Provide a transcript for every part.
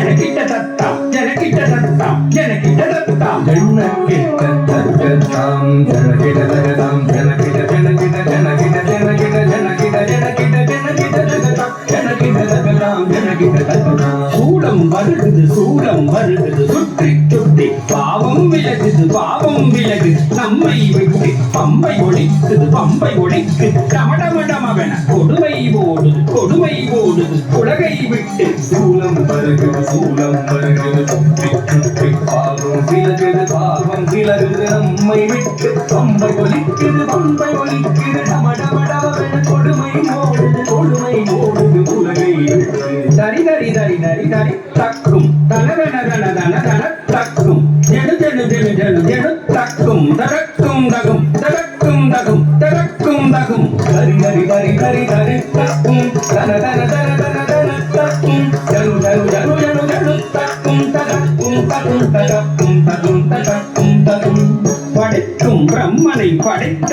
ஜனகிட்ட ஜனகிட்ட தத்தாம் ஜனகிட்ட தத்தாம் ஜனகிட்ட தத்தாம் ஜனகிட்ட சத்தம். ஜனகிட்ட பாவம் விலகு நம்மை விட்டு பம்பை ஒழிக்குது பம்பை ஒழிக்கு டமடமடமவென கொடுமை ஓடுது கொடுமை ஓடுது உலகை விட்டு. சூலம் வருகுது சூலம் சுற்றி பாவம் விலகுது பாவம் விலகுது நம்மை விட்டு. பம்பை ஒலிக்குது பம்பை ஒலிக்குது டமடமடவென கொடுமை ஓடுது கொடுமை ஓடுது உலகை விட்டு. தரி தரி தரி தரி தரி தக்கும். தனதன தன தன தன தக்கும். ஜெனு ஜெனு ஜெனு தக்கும் தடக்கும் தகும் தடக்கும் தகும் தடக்கும் தகும். தரி தரி தரி தரி தரி தக்கும் தன தன தன தன தன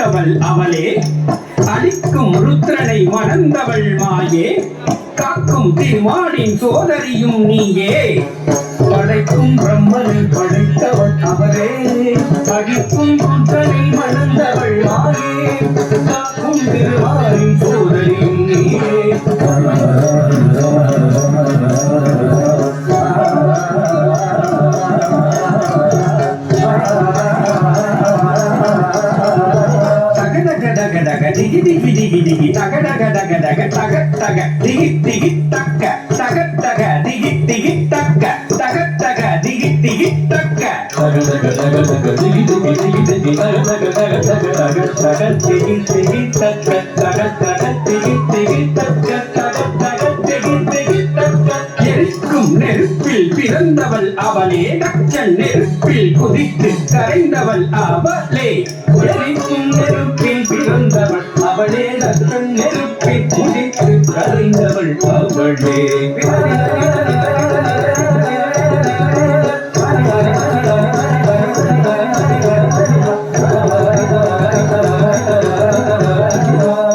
படைத்தவள் அவளே. அழிக்கும் ருத்ரனை மணந்தவள் மாயே. காக்கும் திருமாலின் சோதரியும் நீயே. படைக்கும் பிரம்மனை படைத்தவள் அவரே. அடிக்கும் குன்றனை மணந்தவள் மாயே. காக்கும் திருவாரின் சோதரியும் நீயே. டிகி டிகி டிகி டிகி தக தக தக தக டிகி டிகி தக்க தக தக டிகி டிகி தக்க தக தக டிகி டிகி தக்க தக தக தக தக திகி திகி திகி திகி தக தக தக தக தக தக திகி திகி தக்க தக தக திகி திகி தக்க தக தக திகி திகி தக்க எரிக்கும் நெருப்பில் பிறந்தவள் அவளே தச்சன் நெருப்பில் குதித்து கரைந்தவள் அவளே. எரிக்கும் நெருப்பில் பிறந்தவள் அவளே தத்தன் நெருப்பில் குதித்து கரைந்தவள் அவளே.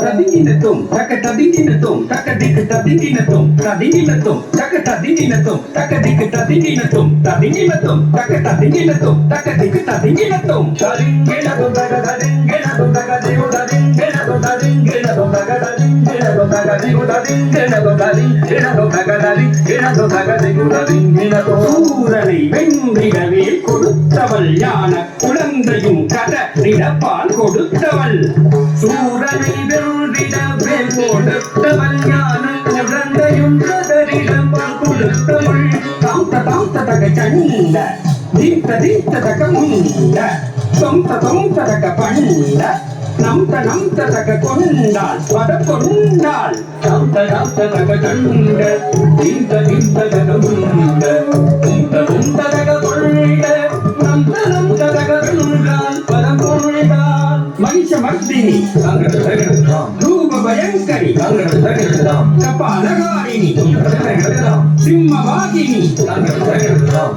ததிங்கினத்தும் தக்க ததிங்கினத்தும் தக்க ததிங்கினத்தும் தக்க தக்க ததிங்கினத்தும் ததிங்கினத்தும் தக்க ததிங்கினத்தும் தக்க திக்கு ததிங்கினத்தும் தரிங்கிணதும் தக தரிங்கிணதும் தக திகு சூரனை வென்றிடவே கொடுத்தவள் யான குழந்தையும் கத கதறிடப்பால் கொடுத்தவள். சூரனை வென்றிடவே கொடுத்தவள் யான குழந்தையும் கதறிடப்பால் கொடுத்தவள். தாம் தாம் தக சண்ட தீர்த்த தீர்த்த தக முண்ட தொம் தொம் தக பண்ட நம் நம் தக கொண்டாள் பத கொண்டாள். தாத்த தாத்த தக கண்ட இந்த இந்த தக முண்ட தீந்த தக கொண்ட கொண்டால் மகிஷ மர்தினி தாங்கள் தகடலாம் ரூப பயங்கரி தாங்கள் தகடலாம் கபாலகாரிணி தாங்கள் தகடலாம் சிம்மவாகினி. தாங்கள் தகடலாம்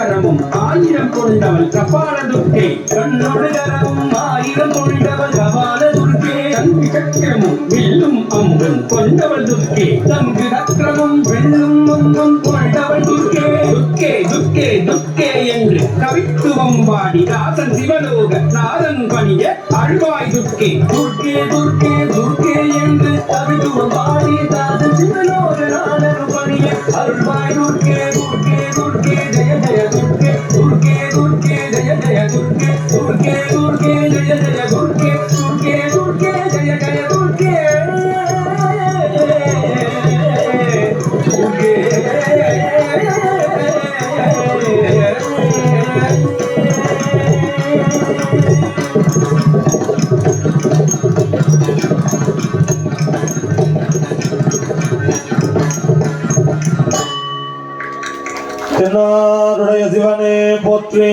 கரமும் ஆயிரம் கொண்டவள் கபால துர்க்கே. கண்ணொடு கரமும் ஆயிரம் கொண்டவள் கபால துர்க்கே. கல்வி சக்கரமும் வில்லும் அம்பும் கொண்டவள் துர்க்கே. தங்கு சக்கரமும் வெள்ளும் அம்பும் கொண்டவள் துர்க்கே. துர்க்கே துர்க்கே துர்க்கே என்று கவித்துவம் பாடி ராசன் சிவலோக நாதன் பணிய அழ்வாய் துர்க்கே. துர்க்கே துர்க்கே துர்க்கே என்று கவித்துவம் பாடி ராசன் சிவலோக நாதன் பணிய அருள்வாய் துர்க்கே. தென்னாருடைய சிவனே போற்றி.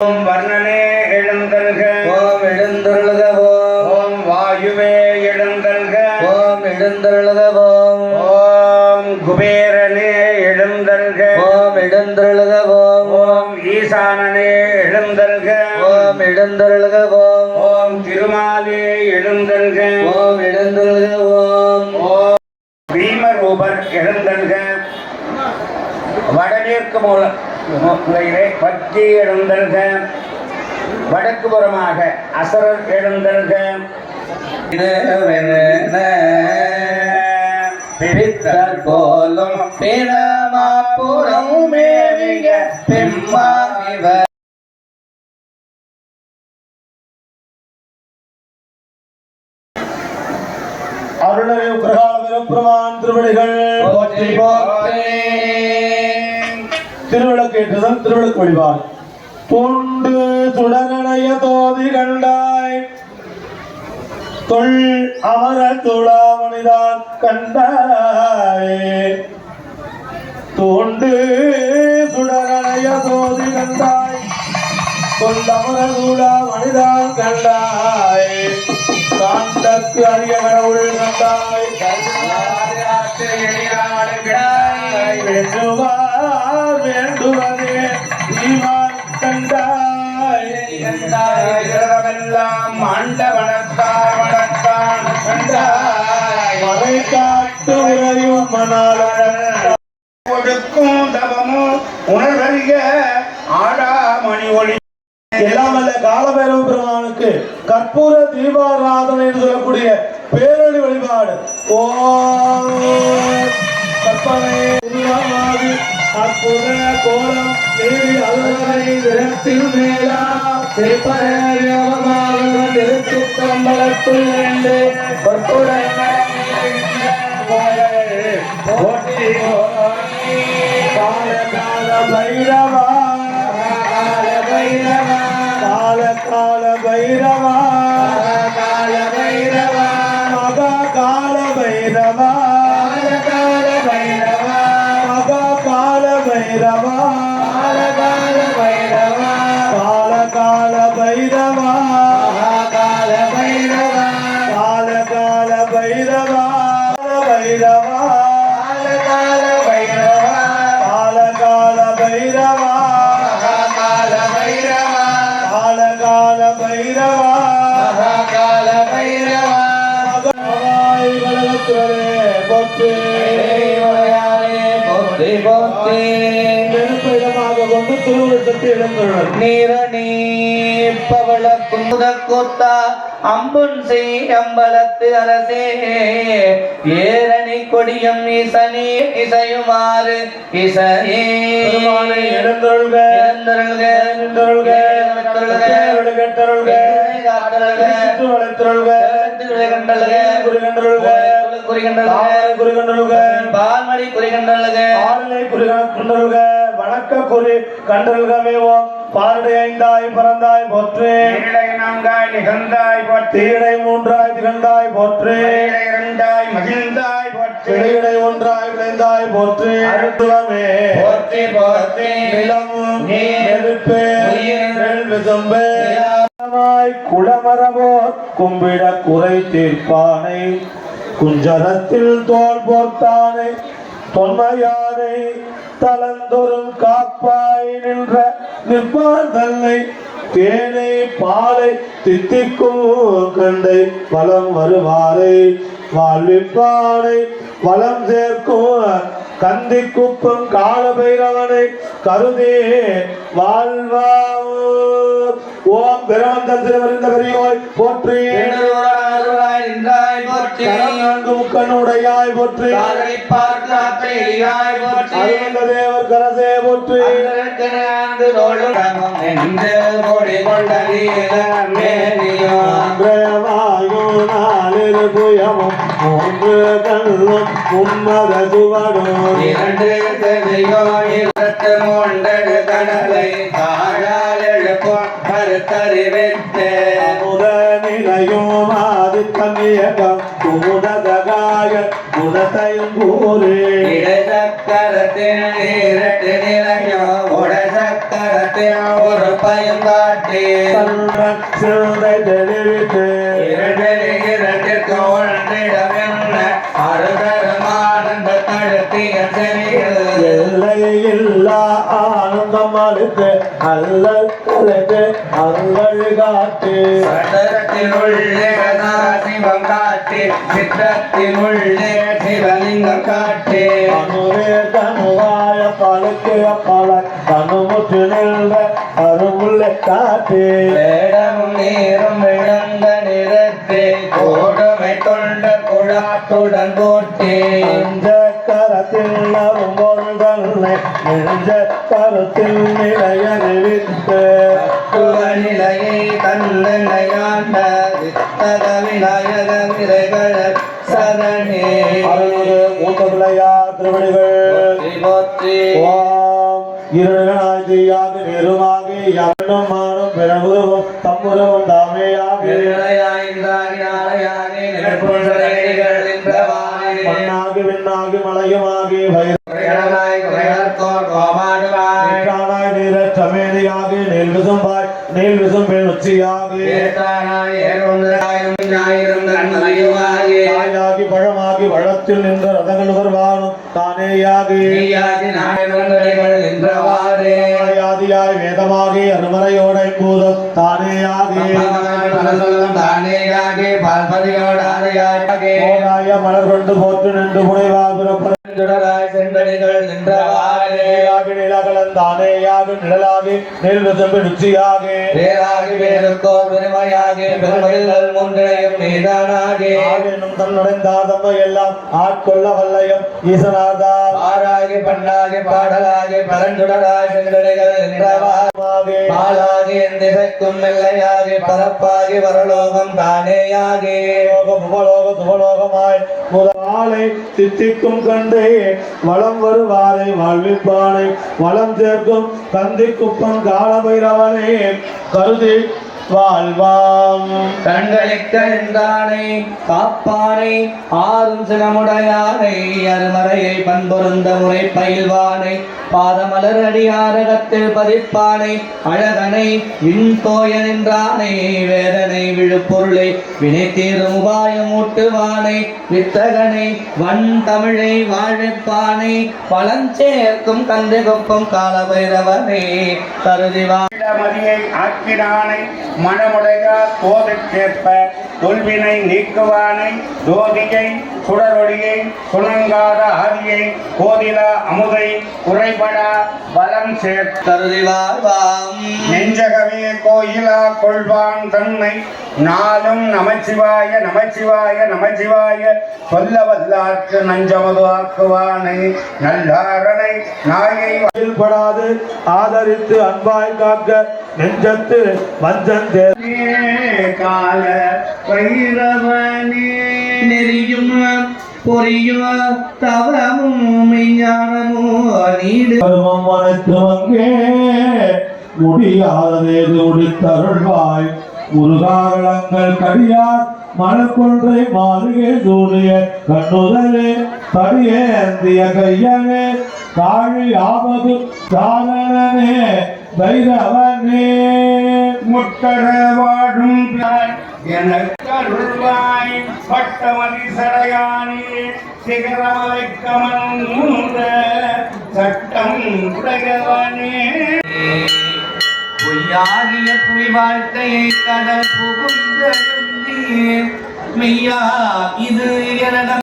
ஓம் வர்ணனே எழுந்தல்க ஓம் எழுந்தருளுக ஓம். ஓம் வாயுவே எழுந்தல்க ஓம் எழுந்தருளுக ஓம். ஓம் குபேரனே எழுந்தல்க ஓம் எழுந்தருளுக ஓம். ஓம் ஈசானனே எழுந்தல்க ஓம் எழுந்தருளுக ஓம். ஓம் திருமாலே எழுந்தல்க ஓம் எழுந்தருளுக ஓம் ஓம் பீமரூபர் எழுந்தல்க வடமேற்கு மூல மூலையிலே பற்றி எழுந்தல்க வடக்கு புறமாக அசரர் எழுந்தல்க பிரித்தற் போலும் பிணமாப்புறம் மேவிய பெம்மா இவர் அருணரை பிரகாரம் பெருமான் திருவடிகள். போற்றி போற்றி. திருவிளக்கு திருவிளக்கேற்றுதல் திருவிளக்கு வழிபாடு தொண்டு சுடரணைய தோதி கண்டாய். தொல் அமர துளாமணிதான் கண்டாய். தோண்டு சுடரணைய தோதி கண்டாய். தொல் துளாமணிதான் கண்டாய். காண்டக்கு அரிய கடவுள் கண்டாய். வேண்டுவார் கொடுக்கும் தவமும் உணர்வறிய ஆடாமணி ஒளி. எல்லாம் அல்ல காலபைரவ பெருமானுக்கு கற்பூர தீபாராதனை என்று சொல்லக்கூடிய பேரொளி வழிபாடு. ஓம் கற்பனை அற்புத கோலம் நீதி அலுவலை நிறத்தில் மேலா. சிற்பரமாக திருச்சித்தம்பலத்துள் இரண்டு கற்புரை போட்டி கால கால பைரவா கால பைரவா கால கால பைரவா கால பைரவா போற்றி நெருப்பிடமாக கொண்டு திருவிழத்தை எழுந்துள்ளது நீரணி பவள குமுத கூத்தா அம்புன் செய் அம்பலத்து அரசே. ஏரணி கொடியம் இசனே இசையுமாறு இசையே. வளைத்தருள்க திருவிழை கண்டல்க, ஆறுலை குறிகண்டருள்க வணக்க குறி கண்டருள்கமேவோம் பாரடை ஐந்தாய் பறந்தாய் போற்றே. நான்காய் நிகழ்ந்தாய் போற்றி. தீடை மூன்றாய் திகழ்ந்தாய் போற்றே. இரண்டாய் மகிழ்ந்தாய் போற்றி. கிளையிடை ஒன்றாய் விளைந்தாய் போற்றே. அருத்துவமே போற்றி போற்றி. நிலமும் நீர், நெருப்பு. விசும்பு. குளமரவோர் கும்பிட குறை தீர்ப்பானை. குஞ்சரத்தில் தோல் போர்த்தானை தொன்மையானை தளந்தொரும் காப்பாய் நின்ற நிற்பார் தன்னை தேனை பாலை தித்திக்கும் கண்டை வலம் வருவாரை. வாழ்விப்பானை வளம் சேர்க்கும் கந்தி குப்பம் காலபைரவனை கருதே. வாழ்வாவோ ஓம் பெருமந்தன் திருவருந்த பெரியோய் போற்றி நின்றாய் போற்றி. தேவர் கரசே போற்றி. நாளிரு புயமும் மூன்று கண்ணும் உம்மத சுவடும். இரண்டு செவியோ இரண்டு மூண்டடு கடலை தாழால் கருத்தறிவித்து அமுத நிலையும் ஆதி கன்னியகம் குமுதகாய குணத்தையும் கூறே. இடசக்கரத்தில் இரட்டு நிலையோ உடசக்கரத்தில் ஒரு பயம் காட்டி சிந்தை தெளிவித்து. இரண்டிற்கு ஒன்றிடமென்ன அருகருமானந்த தடுத்திய செவியில் அழைத்து அல்லல் காட்டு சடலத்தின் உள்ளே சிவம் காட்டி சித்தத்தின் உள்ளே சிவலிங்கம் காட்டி அனுவே தனுவாய பழுக்கு பல தனுமுற்று நின்ற அருமுல்லை காட்டு வேடமும் நீரும் விளங்க நிறத்தே கோடுமை தொண்ட குழாத்துடன் போட்டே நெஞ்ச கரத்தில் நறும்பொருள் தன்னை நெஞ்ச கருத்தில் நிலைய நிறுத்து நிலையை தன்னையாண்ட வித்தக விநாயக விரைகள் சரணே. அருள்மிகு மூத்த பிள்ளையார் திருவடிகள் ஓம். இருளாய் தீயாக நெருமாகி யாரும் மாறும் பிறகுருவும் தம்முருவும் தாமேயாகி மண்ணாகி விண்ணாகி மலையுமாகி விசும்பின் உச்சியாகி தாயாகி பழமாகி வளத்தில் நின்ற ரதங்கள் வருவானும் தானேயாகி. ஆதியாய் வேதமாகி அருமறையோட பூதம் தானேயாகி. ஓராய மலர் கொண்டு போற்று நின்று புனைவால் பிறப்ப சென்றடிகள் நின்றவாறே. ஆகி நிலகலன் தானேயாகி நிழலாகி நீல் விசும்பின் உச்சியாகி வேறாகி வேறுக்கோ பெருமையாகி பெருமைகள் முன்றையும் நீதானாகி. ஆகினும் தன்னடைந்தாதம்மை எல்லாம் ஆட்கொள்ள வல்லையும் ஈசனாதா ஆறாகி பண்ணாகி பாடலாகி பரந்துடராய் சென்றடைகள் நின்றவா ஆகி. பாலாகி என் திசைக்கும் மெல்லையாகி பரப்பாகி வரலோகம் தானேயாகி. லோக புகலோக துபலோகமாய் முதலாலை தித்திக்கும் தந்தையே வளம் வருவாரை வாழ்விப்பானை வளம் சேர்க்கும் கந்தி குப்பம் காலபைரவனே. கருதி வாழ்வாம். கண்களிக்க நின்றானை காப்பானை ஆறும் சினமுடையானை அருமறையை பண்பொருந்த முறை பயில்வானை பாதமலர் அடியாரகத்தில் பதிப்பானை அழகனை விண் தோய நின்றானை வேதனை விழுப்பொருளை வினை தீரும் உபாயம் ஊட்டுவானை வித்தகனை வன் தமிழை வாழைப்பானை பழஞ்சேர்க்கும் கந்தை கொப்பம் காலபைரவனே கருதிவா மதியை ஆக்கினானை மனமுடையார் போதற்கேற்ப தொல்வினை நீக்குவானை ஜோதியை சுடரொளியை சுணங்காத ஆதியை கோதிலா அமுதை குறைபடா பலம் சேர்த்த நெஞ்சகமே கோயிலா கொள்வான் தன்னை நாளும் நமச்சிவாய நமச்சிவாய நமச்சிவாய சொல்ல வல்லார்க்கு நஞ்சமது ஆக்குவானை நல்லாரனை நாயை படாது ஆதரித்து அன்பாய் காக்க நெஞ்சத்து வஞ்சன் தேர் கால பைரவனே. நெறியும் பொறியும்? தவமும் மெஞ்ஞானமும் நீடு. கருமம் அனைத்து அங்கே முடியாததேது முடித்தருள்வாய் முருகாகளங்கள் கடியார் மனக்கொன்றை மாறுகே சூழிய. கண்ணுதலே தடியேந்திய கையனே காழி ஆபது சாரணனே பைரவனே முட்டர வாழும் எனக்கருள்வாய் பட்டமதி சடையானே சிகரமலை கமந்த சட்டம் உடையவனே. பொய்யாகிய புவி வாழ்க்கையை கடல் புகுந்த மெய்யா இது எனது